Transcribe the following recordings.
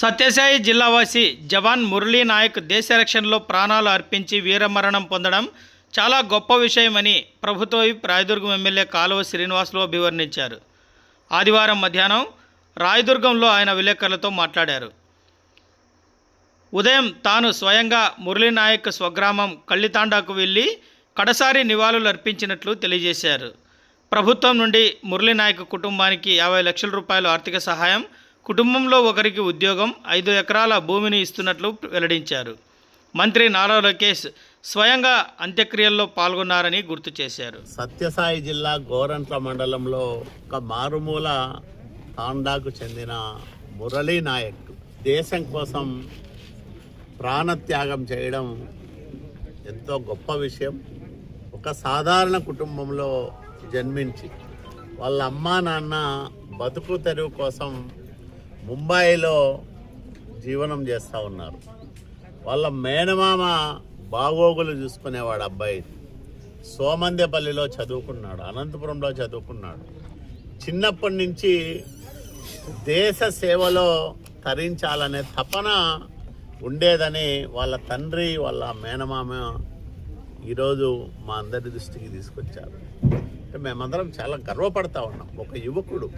సత్యసాయి జిల్లావాసి జవాన్ మురళీ నాయక్ దేశ రక్షణలో ప్రాణాలు అర్పించి వీరమరణం పొందడం చాలా గొప్ప విషయమని ప్రభుత్వ రాయదుర్గం ఎమ్మెల్యే కాలువ శ్రీనివాసులు అభివర్ణించారు. ఆదివారం మధ్యాహ్నం రాయదుర్గంలో ఆయన విలేకరులతో మాట్లాడారు. ఉదయం తాను స్వయంగా మురళీ నాయక్ స్వగ్రామం కళ్ళితాండాకు వెళ్ళి కడసారి నివాళులు అర్పించినట్లు తెలియజేశారు. ప్రభుత్వం నుండి మురళీ నాయక్ కుటుంబానికి యాభై లక్షల రూపాయల ఆర్థిక సహాయం కుటుంబంలో ఒకరికి ఉద్యోగం ఐదు ఎకరాల భూమిని ఇస్తున్నట్లు వెల్లడించారు. మంత్రి నారా లోకేష్ స్వయంగా అంత్యక్రియల్లో పాల్గొన్నారని గుర్తు చేశారు. సత్యసాయి జిల్లా గోరంట్ల మండలంలో ఒక మారుమూల తాండాకు చెందిన మురళీ నాయక్ దేశం కోసం ప్రాణత్యాగం చేయడం ఎంతో గొప్ప విషయం. ఒక సాధారణ కుటుంబంలో జన్మించి వాళ్ళ అమ్మా నాన్న బతుకు తెరువు కోసం ముంబాయిలో జీవనం చేస్తూ ఉన్నారు. వాళ్ళ మేనమామ బాగోగులు చూసుకునేవాడు అబ్బాయి. సోమందేపల్లిలో చదువుకున్నాడు అనంతపురంలో చదువుకున్నాడు. చిన్నప్పటి నుంచి దేశ సేవలో తరించాలనే తపన ఉండేదని వాళ్ళ తండ్రి వాళ్ళ మేనమామ ఈరోజు మా అందరి దృష్టికి తీసుకొచ్చారు. అంటే మేమందరం చాలా గర్వపడతా ఉన్నాం. ఒక యువకుడు.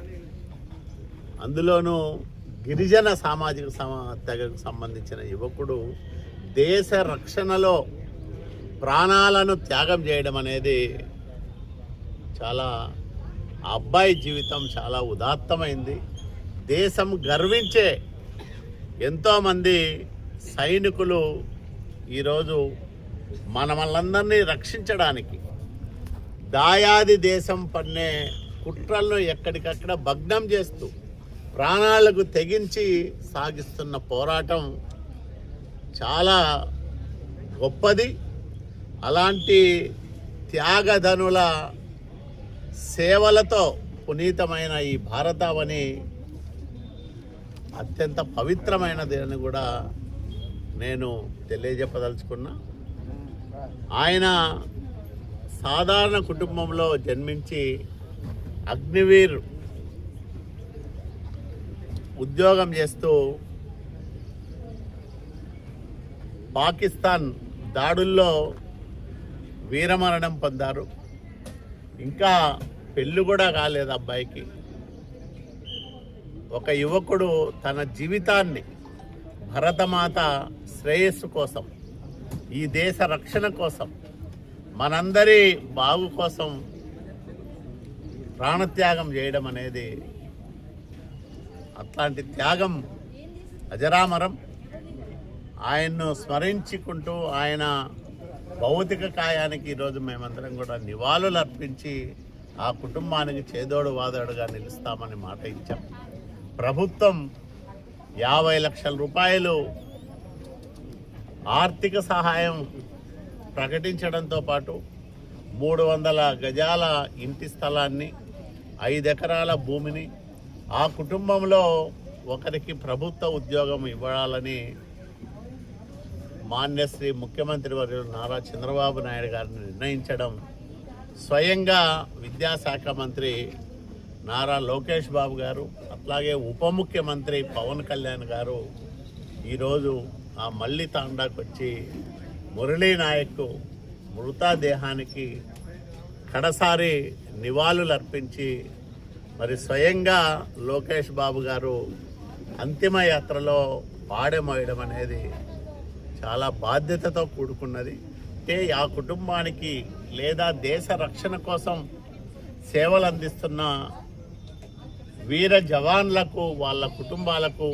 అందులోనూ గిరిజన సామాజిక తెగకు సంబంధించిన యువకుడు దేశ రక్షణలో ప్రాణాలను త్యాగం చేయడం అనేది చాలా అబ్బాయి జీవితం చాలా ఉదాత్తమైంది. దేశం గర్వించే ఎంతోమంది సైనికులు ఈరోజు మన రక్షించడానికి దాయాది దేశం పన్నే కుట్రలను ఎక్కడికక్కడ భగ్నం చేస్తూ ప్రాణాలకు తెగించి సాగిస్తున్న పోరాటం చాలా గొప్పది. అలాంటి త్యాగధనుల సేవలతో పునీతమైన ఈ భారతావని అత్యంత పవిత్రమైనది అని కూడా నేను తెలియజెప్పదలుచుకున్నా. ఆయన సాధారణ కుటుంబంలో జన్మించి అగ్నివీర్ ఉద్యోగం చేస్తూ పాకిస్తాన్ దాడుల్లో వీరమరణం పొందారు. ఇంకా పెళ్ళి కూడా కాలేదు అబ్బాయికి. ఒక యువకుడు తన జీవితాన్ని భరతమాత శ్రేయస్సు కోసం ఈ దేశ రక్షణ కోసం మనందరి బాగు కోసం ప్రాణత్యాగం చేయడం అనేది అట్లాంటి త్యాగం అజరామరం ఆయన్ను స్మరించుకుంటూ ఆయన భౌతిక కాయానికి ఈరోజు మేమందరం కూడా నివాళులు అర్పించి ఆ కుటుంబానికి చేదోడు వాదోడుగా నిలుస్తామని మాట ఇచ్చాం. ప్రభుత్వం యాభై లక్షల రూపాయలు ఆర్థిక సహాయం ప్రకటించడంతో పాటు మూడు వందల గజాల ఇంటి స్థలాన్ని ఐదు ఎకరాల భూమిని ఆ కుటుంబంలో ఒకరికి ప్రభుత్వ ఉద్యోగం ఇవ్వాలని మాన్యశ్రీ ముఖ్యమంత్రి వర్యులు నారా చంద్రబాబు నాయుడు గారిని నిర్ణయించడం స్వయంగా విద్యాశాఖ మంత్రి నారా లోకేష్ బాబు గారు అట్లాగే ఉప ముఖ్యమంత్రి పవన్ కళ్యాణ్ గారు ఈరోజు ఆ మల్లి తాండాకు వచ్చి మురళీ నాయక్ మృతదేహానికి కడసారి నివాళులు అర్పించి మరి స్వయంగా లోకేష్ బాబు గారు అంతిమ యాత్రలో పాడెమోయడం అనేది చాలా బాధ్యతతో కూడుకున్నది. అంటే ఆ కుటుంబానికి లేదా దేశ రక్షణ కోసం సేవలు అందిస్తున్న వీర జవాన్లకు వాళ్ళ కుటుంబాలకు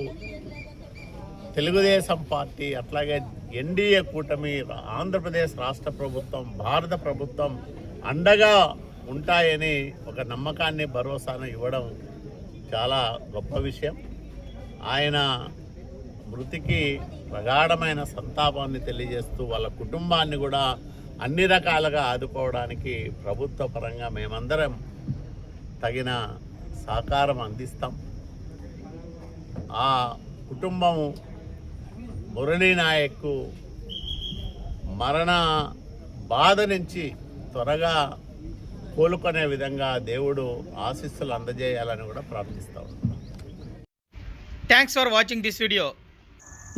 తెలుగుదేశం పార్టీ అట్లాగే ఎన్డీఏ కూటమి ఆంధ్రప్రదేశ్ రాష్ట్ర ప్రభుత్వం భారత ప్రభుత్వం అండగా ఉంటాయని ఒక నమ్మకాన్ని భరోసాను ఇవ్వడం చాలా గొప్ప విషయం. ఆయన మృతికి ప్రగాఢమైన సంతాపాన్ని తెలియజేస్తూ వాళ్ళ కుటుంబాన్ని కూడా అన్ని రకాలుగా ఆదుకోవడానికి ప్రభుత్వ పరంగా మేమందరం తగిన సహకారం అందిస్తాం. ఆ కుటుంబం మురళీ నాయక్ మరణ బాధ నుంచి త్వరగా కోలుకునే విధంగా దేవుడు ఆశీస్సులు అందజేయాలని కూడా ప్రార్థిస్తాం thanks for watching this video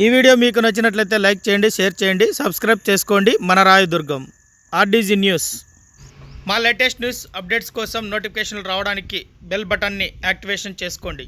ఈ వీడియో మీకు నచ్చినట్లయితే లైక్ చేయండి షేర్ చేయండి సబ్స్క్రైబ్ చేసుకోండి. మన రాయదుర్గం ఆర్డీజీ న్యూస్. మా లేటెస్ట్ న్యూస్ అప్డేట్స్ కోసం నోటిఫికేషన్లు రావడానికి బెల్ బటన్ని యాక్టివేషన్ చేసుకోండి.